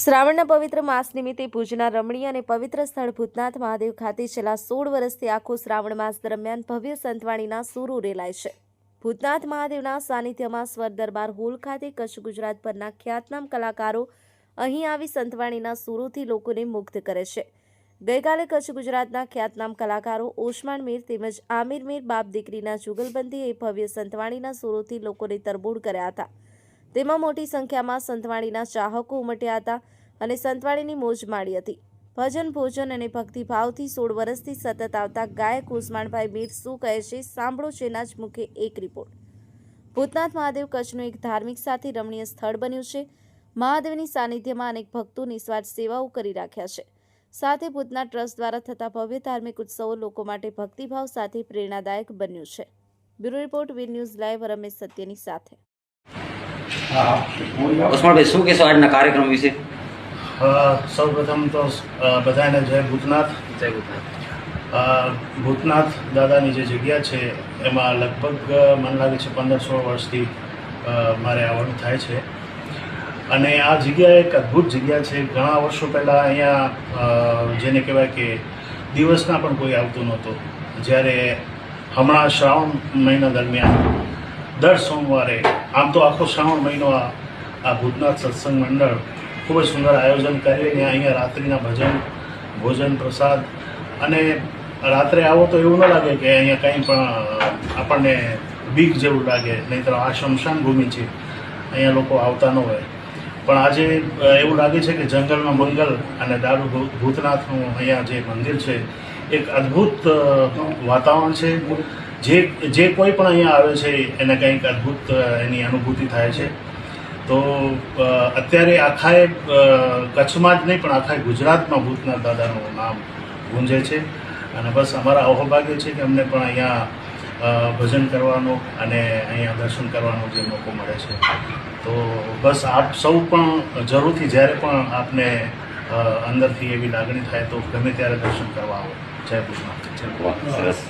શ્રાવણના પવિત્ર માસ નિમિત્તે ભુજના રમણીય અને પવિત્ર સ્થળ ભૂતનાથ મહાદેવ ખાતે છેલ્લા સોળ વર્ષથી આખો શ્રાવણ માસ દરમિયાન ભવ્ય સંતવાણીના સૂરો રેલાય છે. ભૂતનાથ મહાદેવના સાનિધ્યમાં સ્વર દરબાર હોલ ખાતે કચ્છ ગુજરાત પરના ખ્યાતનામ કલાકારો અહીં આવી સંતવાણીના સૂરોથી લોકોને મુગ્ધ કરે છે. ગઈકાલે કચ્છ ગુજરાતના ખ્યાતનામ કલાકારો ઓસમાણ મીર તેમજ આમિર મીર બાપ દીકરીના જુગલબંધી એ ભવ્ય સંતવાણીના સૂરોથી લોકોને તરબોળ કર્યા હતા. તેમાં મોટી સંખ્યામાં સંતવાણીના ચાહકો ઉમટ્યા હતા અને સંતવાણીની મોજ માણી હતી. ભજન, ભોજન અને ભક્તિભાવથી સોળ વર્ષથી સતત આવતા ગાયક ઉસ્માનભાઈ મીર શું કહે છે સાંભળો છેના જ મુખે એક રિપોર્ટ. ભૂતનાથ મહાદેવ કચ્છનું એક ધાર્મિક સાથે રમણીય સ્થળ બન્યું છે. મહાદેવની સાનિધ્યમાં અનેક ભક્તો નિસ્વાર્થ સેવાઓ કરી રાખ્યા છે. સાથે ભૂતનાથ ટ્રસ્ટ દ્વારા થતા ભવ્ય ધાર્મિક ઉત્સવો લોકો માટે ભક્તિભાવ સાથે પ્રેરણાદાયક બન્યું છે. Bureau report Veer news live Ramesh સત્યની સાથે. ઉસ્માનભાઈ શું કહેશો આજના કાર્યક્રમ વિશે? સૌ પ્રથમ તો બધાને જય ભૂતનાથ. જય ભૂતનાથ. ભૂતનાથ દાદાની જે જગ્યા છે એમાં લગભગ મને લાગે છે પંદર સોળ વર્ષથી મારે આવવાનું થાય છે. અને આ જગ્યા એક અદ્ભુત જગ્યા છે. ઘણા વર્ષો પહેલાં અહીંયા જેને કહેવાય કે દિવસના પણ કોઈ આવતું નહોતું. જ્યારે હમણાં શ્રાવણ મહિના દરમિયાન દર સોમવારે, આમ તો આખો શ્રાવણ મહિનો આ આ ભૂતનાથ સત્સંગ મંડળ ખૂબ જ સુંદર આયોજન કરીને અહીંયા રાત્રિના ભજન, ભોજન, પ્રસાદ અને રાત્રે આવો તો એવું ન લાગે કે અહીંયા કંઈ પણ આપણને બીક જેવું લાગે, નહીંતર આ શમશાન ભૂમિ છે, અહીંયા લોકો આવતા ન હોય. પણ આજે એવું લાગે છે કે જંગલમાં મંગલ અને દારૂ ભૂતનાથનું અહીંયા જે મંદિર છે, એક અદ્ભુત વાતાવરણ છે. જે જે કોઈ પણ અહીંયા આવે છે એને કંઈક અદ્ભુત એની અનુભૂતિ થાય છે. તો અત્યારે આખાએ કચ્છમાં જ નહીં પણ આખા ગુજરાતમાં ભૂતનાથ દાદાનું નામ ગુંજે છે. અને બસ અમારા અહોભાગ્ય છે કે અમને પણ અહીંયા ભજન કરવાનો અને અહીંયા દર્શન કરવાનો જે મોકો મળે છે. તો બસ આપ સૌ પણ જરૂરથી જ્યારે પણ આપને અંદરથી એવી લાગણી થાય તો ગમે ત્યારે દર્શન કરવા આવો. જય વાહ, સરસ.